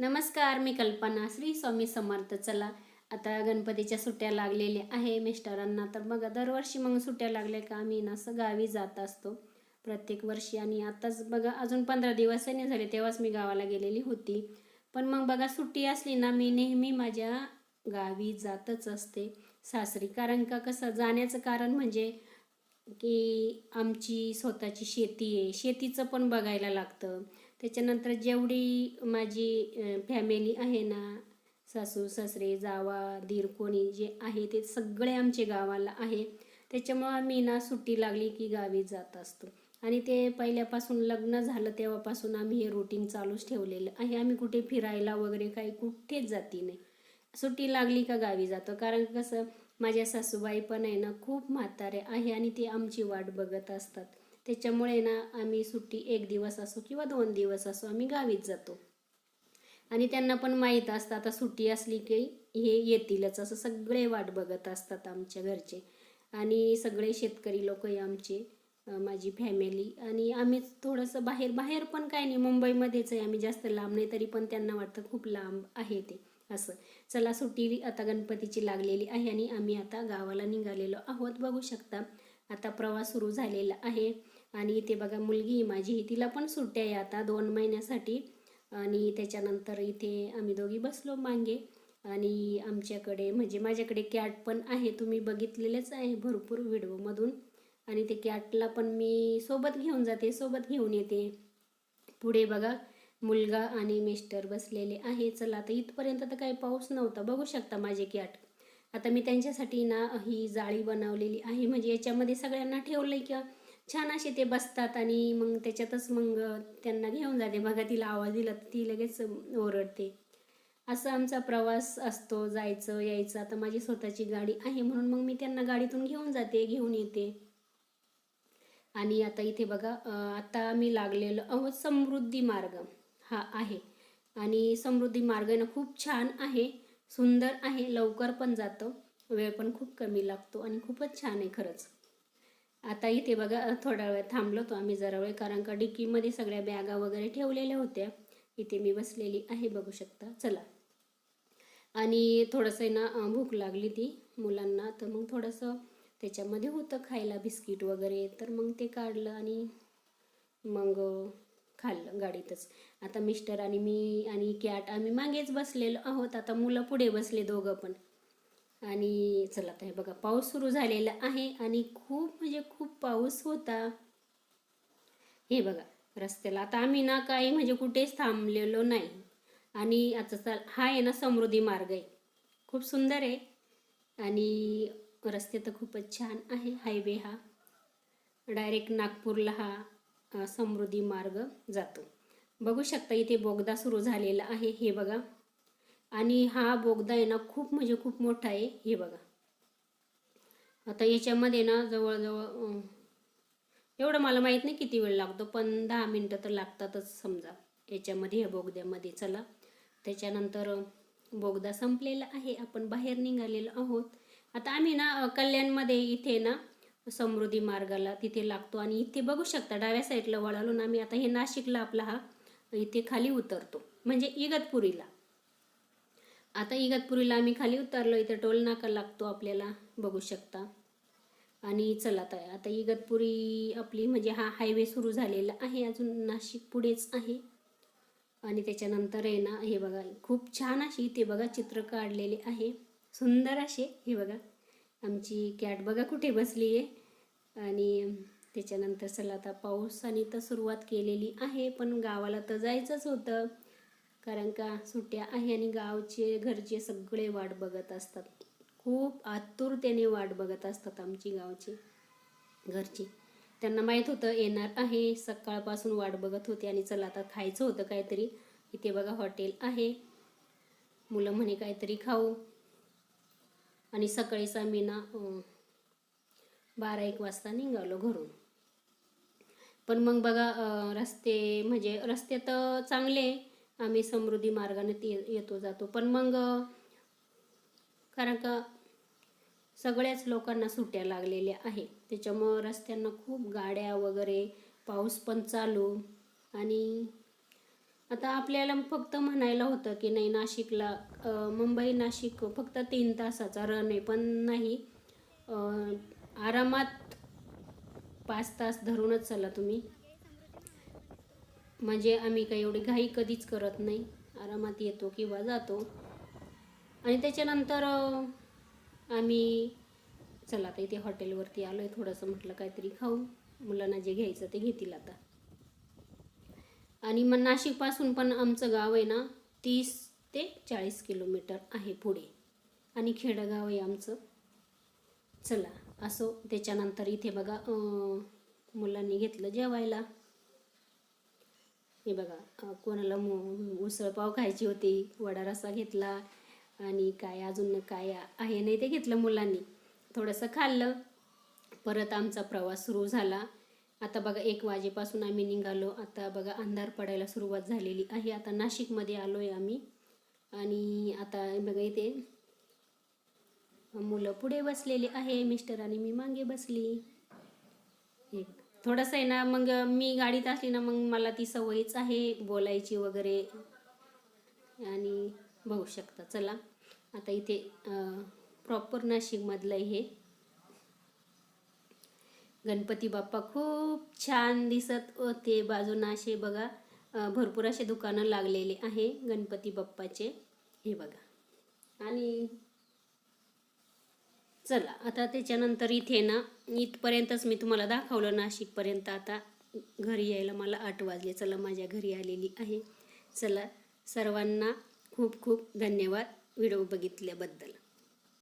नमस्कार मी कल्पना. श्री स्वामी समर्थ. चला आता गणपतीच्या सुट्ट्या लागलेल्या आहे मिस्टरांना. तर बघा दरवर्षी मग सुट्ट्या लागल्या का? आम्ही ना असं गावी जात असतो. प्रत्येक वर्षी आणि आताच बघा अजून पंधरा दिवस नाही झाले तेव्हाच मी गावाला गेलेली होती. पण मग बघा सुट्टी असली ना मी नेहमी माझ्या गावी जातच असते. सासरी कारण का? कसं जाण्याचं कारण म्हणजे की आमची स्वतःची शेती आहे. शेतीचं पण बघायला लागतं. त्याच्यानंतर जेवढी माझी फॅमिली आहे ना सासू सासरे जावा दीर कोणी जे आहे ते सगळे आमचे गावाला आहे. त्याच्यामुळं आम्ही ना सुट्टी लागली की गावी जात असतो. आणि ते पहिल्यापासून लग्न झालं तेव्हापासून आम्ही हे रुटीन चालूच ठेवलेलं आहे. आम्ही कुठे फिरायला वगैरे काही कुठेच जाती नाही. सुट्टी लागली का गावी जातो. कारण कसं माझ्या सासूबाई पण आहे ना खूप म्हातारे आहे आणि ते आमची वाट बघत असतात. त्याच्यामुळे ना आम्ही सुट्टी एक दिवस असो किंवा दोन दिवस असो आम्ही गावीच जातो. आणि त्यांना पण माहीत असतं आता सुट्टी असली की हे येतीलच असं सगळे वाट बघत असतात आमच्या घरचे. आणि सगळे शेतकरी लोक आहे आमचे माझी फॅमिली आणि आम्ही थोडंसं बाहेर बाहेर पण काय नाही मुंबईमध्येच आहे आम्ही जास्त लांब नाही तरी पण त्यांना वाटतं खूप लांब आहे ते असं. चला सुट्टी आता गणपतीची लागलेली आहे आणि आम्ही आता गावाला निघालेलो आहोत. बघू शकता आता प्रवास सुरू झालेला आहे. आणि इथे बघा मुलगी ही माझी. तिला पण सुट्ट्या आहे आता दोन महिन्यासाठी. आणि त्याच्यानंतर इथे आम्ही दोघी बसलो मागे. आणि आमच्याकडे म्हणजे माझ्याकडे कॅट पण आहे. तुम्ही बघितलेलेच आहे भरपूर व्हिडिओमधून. आणि ते कॅटला पण मी सोबत घेऊन जाते सोबत घेऊन येते. पुढे बघा मुलगा आणि मिस्टर बसलेले आहे. चला आता इथपर्यंत तर काही पाऊस नव्हता. बघू शकता माझे कॅट. आता मी त्यांच्यासाठी ना ही जाळी बनवलेली आहे. म्हणजे याच्यामध्ये सगळ्यांना ठेवलं आहे किंवा छान असे ते बसतात आणि मग त्याच्यातच मग त्यांना घेऊन जाते. बघा तिला आवाज दिला तर ती लगेच ओरडते. असा आमचा प्रवास असतो जायचं यायचं. आता माझी स्वतःची गाडी आहे म्हणून मग मी त्यांना गाडीतून घेऊन जाते घेऊन येते. आणि आता इथे बघा आता मी लागलेलो अहो समृद्धी मार्ग. हा आहे. आणि समृद्धी मार्ग ना खूप छान आहे. सुंदर आहे. लवकर पण जातो. वेळ पण खूप कमी लागतो आणि खूपच छान आहे खरंच. आता इथे बघा थोडा वेळ थांबलो तो आम्ही जरा वेळ कारण का डिक्कीमध्ये सगळ्या बॅगा वगैरे ठेवलेल्या होत्या. इथे मी बसलेली आहे बघू शकता. चला. आणि थोडंसं आहे ना भूक लागली ती मुलांना तर मग थोडंसं त्याच्यामध्ये होतं खायला बिस्किट वगैरे तर मग ते काढलं आणि मग खाल्लं गाडीतच. आता मिस्टर आणि मी आणि कॅट आम्ही मागेच बसलेलो आहोत. आता मुलं पुढे बसले दोघं पण. आणि चला आता हे बघा पाऊस सुरू झालेला आहे आणि खूप म्हणजे खूप पाऊस होता. हे बघा रस्त्याला आता आम्ही ना काही म्हणजे कुठेच थांबलेलो नाही. आणि आता हा आहे ना समृद्धी मार्ग आहे. खूप सुंदर आहे. आणि रस्ते तर खूपच छान आहे हायवे हा. डायरेक्ट नागपूरला हा समृद्धी मार्ग जातो. बघू शकता इथे बोगदा सुरू झालेला आहे हे बघा. आणि हा बोगदा आहे ना खूप म्हणजे खूप मोठा आहे. हे बघा. आता याच्यामध्ये ना जवळजवळ एवढं मला माहीत नाही किती वेळ लागतो पण दहा मिनटं तर लागतातच समजा. याच्यामध्ये ह्या बोगद्यामध्ये. चला. त्याच्यानंतर बोगदा संपलेला आहे. आपण बाहेर निघालेलो आहोत. आता आम्ही ना कल्याणमध्ये इथे ना समृद्धी मार्गाला तिथे लागतो. आणि इथे बघू शकता डाव्या साईडला वळालो ना आम्ही. आता हे नाशिकला आपला हा इथे खाली उतरतो. म्हणजे इगतपुरीला. आता इगतपुरीला आम्ही खाली उतरलो इथं टोल नाका लागतो आपल्याला बघू शकता. आणि चला आता आता इगतपुरी आपली म्हणजे हा हायवे सुरू झालेला आहे अजून नाशिक पुढेच आहे. आणि त्याच्यानंतर आहे ना हे बघा खूप छान अशी इथे बघा चित्र काढलेले आहे. सुंदर असे हे बघा आमची कॅट बघा कुठे बसली आहे. आणि त्याच्यानंतर चला आता पावसाने तर सुरुवात केलेली आहे पण गावाला तर जायचंच होतं. कारण का सुट्ट्या आहे आणि गावचे घरचे सगळे वाट बघत असतात. खूप आतुरतेने वाट बघत असतात आमची गावची घरची. त्यांना माहीत होतं येणार आहे सकाळपासून वाट बघत होते आणि चला आता खायचं होतं काहीतरी. इथे बघा हॉटेल आहे. मुलं म्हणे काहीतरी खाऊ. आणि सकाळीच आम्ही ना बारा एक वाजता निघालो घरून. पण मग बघा रस्ते म्हणजे रस्ते तर चांगले आम्ही समृद्धी मार्गाने ते येतो जातो. पण मग कारण का सगळ्याच लोकांना सुट्ट्या लागलेल्या आहे त्याच्यामुळं रस्त्यांना खूप गाड्या वगैरे पाऊस पण चालू. आणि आता आपल्याला फक्त म्हणायला होतं की नाही नाशिकला मुंबई नाशिक फक्त तीन तासाचा रन आहे. पण नाही आरामात पाच तास धरूनच चला तुम्ही. म्हणजे आम्ही काही एवढी घाई कधीच करत नाही. आरामात येतो किंवा जातो. आणि त्याच्यानंतर आम्ही चला आता इथे हॉटेलवरती आलो आहे थोडंसं म्हटलं काहीतरी खाऊ. मुलांना जे घ्यायचं ते घेतील आता. आणि मग नाशिकपासून पण आमचं गाव आहे ना तीस ते चाळीस किलोमीटर आहे पुढे. आणि खेडगाव आहे आमचं. चला असो त्याच्यानंतर इथे बघा मुलांनी घेतलं जेवायला. हे बघा कोणाला उसळपाव खायची होती वडा रस्सा घेतला आणि काय अजून काय आहे नाही ते घेतलं मुलांनी. थोडंसं खाल्लं परत आमचा प्रवास सुरू झाला. आता बघा एक वाजेपासून आम्ही निघालो. आता बघा अंधार पडायला सुरुवात झालेली आहे. आता नाशिकमध्ये आलो आहे आम्ही. आणि आता बघा इथे मुलं पुढे बसलेली आहे. मिस्टर आणि मी मागे बसली. हे थोडंसं आहे ना मग मी गाडीत असली ना मग मला ती सवयच आहे बोलायची वगैरे. आणि बघू शकता चला. आता इथे प्रॉपर नाशिकमधलं हे. गणपती बाप्पा खूप छान दिसत होते. बाजूना असे बघा भरपूर असे दुकानं लागलेले आहे गणपती बाप्पाचे. हे बघा. आणि चला आता त्याच्यानंतर इथे ना इथपर्यंतच मी तुम्हाला दाखवलं नाशिकपर्यंत. आता घरी यायला मला आठ वाजले. चला माझ्या घरी आलेली आहे. चला सर्वांना खूप खूप धन्यवाद व्हिडिओ बघितल्याबद्दल.